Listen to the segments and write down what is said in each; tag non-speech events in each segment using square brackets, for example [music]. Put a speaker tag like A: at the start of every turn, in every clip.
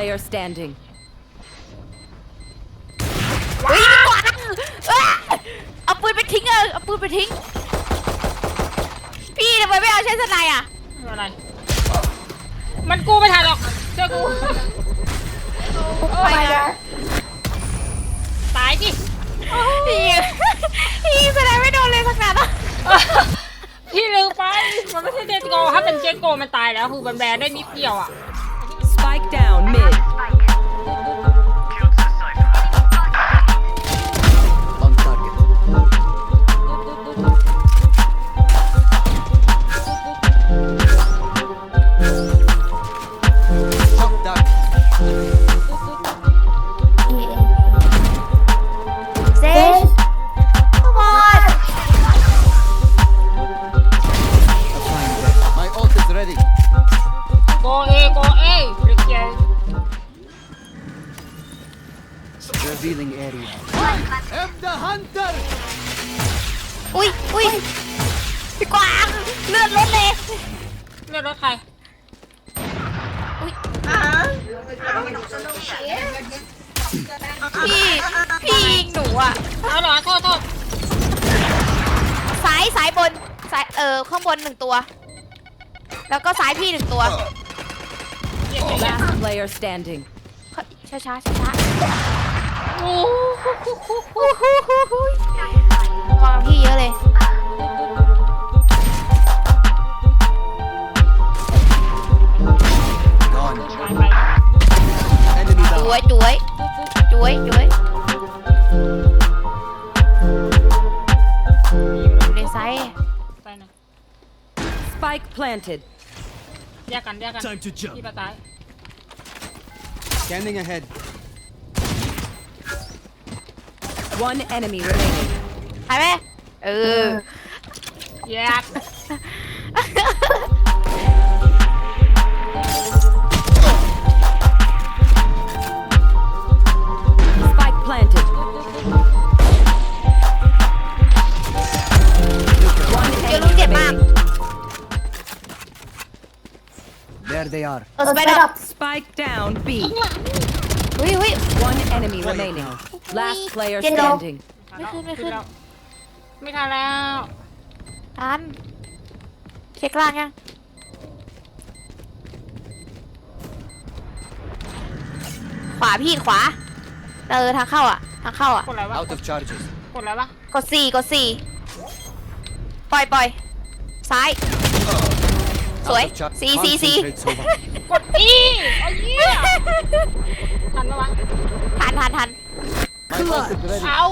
A: player standing.
B: เฮ้ยกวางเอ้ยเอาปืนไปทิ้งเออเอาปืนไปทิ้ง พี่ทำไมไม่เอาใช้สไนด์อะ
C: ไม่เป็นไร มันกู้ไม่ทันหรอก เชื่อกู
B: ไปนะ
C: ตายดิ
B: พี่พี่สไนด์ไม่โดนเลยสักนัดอะ
C: พี่ลืมไป มันไม่ใช่เจนโกถ้าเป็นเจนโกมันตายแล้วคือมันแบนได้นิดเดียวอะ
A: Spike down mid.
D: Revealing area. Have the hunter!
B: อุ้ยอุ้ยพี่กวางเลือดลดเลย
C: เลือดรถใคร
B: พี่พี่ยิงหนูอะ
C: เอาเหรอโทษโทษ
B: ซ้ายซ้ายบนซ้ายเออข้างบนหนึ่งตัว แล้วก็ซ้ายพี่หนึ่งตัว
C: เยี่ยมเลย
A: Last player standing.
B: ช้าช้าช้าช้า
C: โอ้
B: วางพี่เยอะเลยจุ้ยจุ้ยจุ้ยจุ้ยอยู่ในไซส์
C: ไปาย
A: Spike planted.
C: แยกกันแยกกัน
D: Time to jump.
C: พี่ปะตาย
D: Scanning ahead.
A: One enemy remaining.
B: หายไหมเออ
C: แยก [sighs] [laughs]
A: Spike planted. One
B: เดี๋ยวลุง
A: enemy
B: เจ็บมาก
A: remaining.
D: There they are.
B: เออสไปดอร์
A: Spike down B.
B: อุ้ยอุ้ย
A: One enemy remaining. Last player
B: Get low.
A: standing.
B: ไม่ขึ้นไม่ขึ้น
C: แล้วไม่ทันแล้ว
B: ทันเช็คล่างยังขวาพี่ขวาเออทางเข้าอะทางเข้าอะ
C: กดอะไรวะ
D: Out of charges.
C: กดอะไรวะ
B: กดสี่กดสี่ปล่อยปล่อยซ้าย สวย
D: Out of char-
B: สี่สี่สี่
D: Concentrate, Sova.
C: กดอีเอ
D: My ult is ready.
C: เอา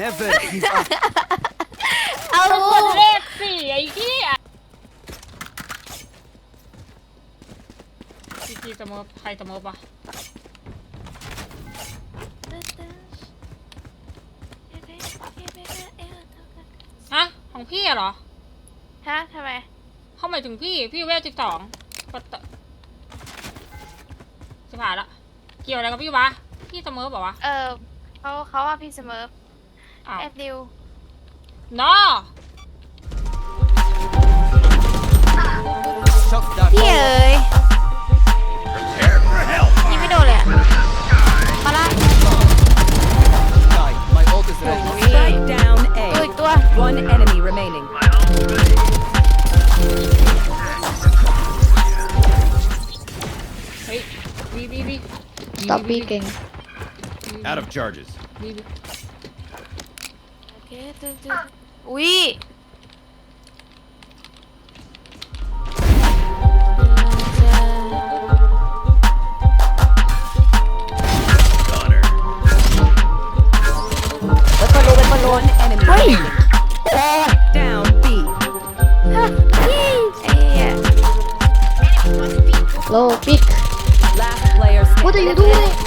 D: Never give up.
B: เอา
C: กดเลขสี่ไอ้เหี้ยจีจีเสมอใครเสมอปะฮะ ของพี่อะเหรอ
B: ฮะทำไม
C: เขาหมายถึงพี่ พี่เวลสิบสองก็ตสิบหายละ เกี่ยวอะไรกับพี่วะ พี่เสมอเปล่าวะ
B: เออเขาเขาว่าพี่เสมอ
C: อ้าว
B: แอดดิว
C: นอ
D: Shock dart.
B: พี่เอ๋ยยิงไม่โดนเลยอะมาละ
D: Die. My ult is ready.
A: Spike down
B: ตัวอี
A: A.
B: กตัว
A: One enemy remaining.
C: เฮ้ยวีวีวี
B: ต่อปีเก่ง
E: Out of charges.
C: วีวี
B: โอเคตึ๊ดตึ๊ดอุ้ย
E: Gunner.
B: เป็น บอลลูนเป็นบอลลูน
A: One enemy remaining. Down B.
B: ไอ้เหี้ย
F: Low pick.
A: Last player
F: What are
A: standing.
F: you doing?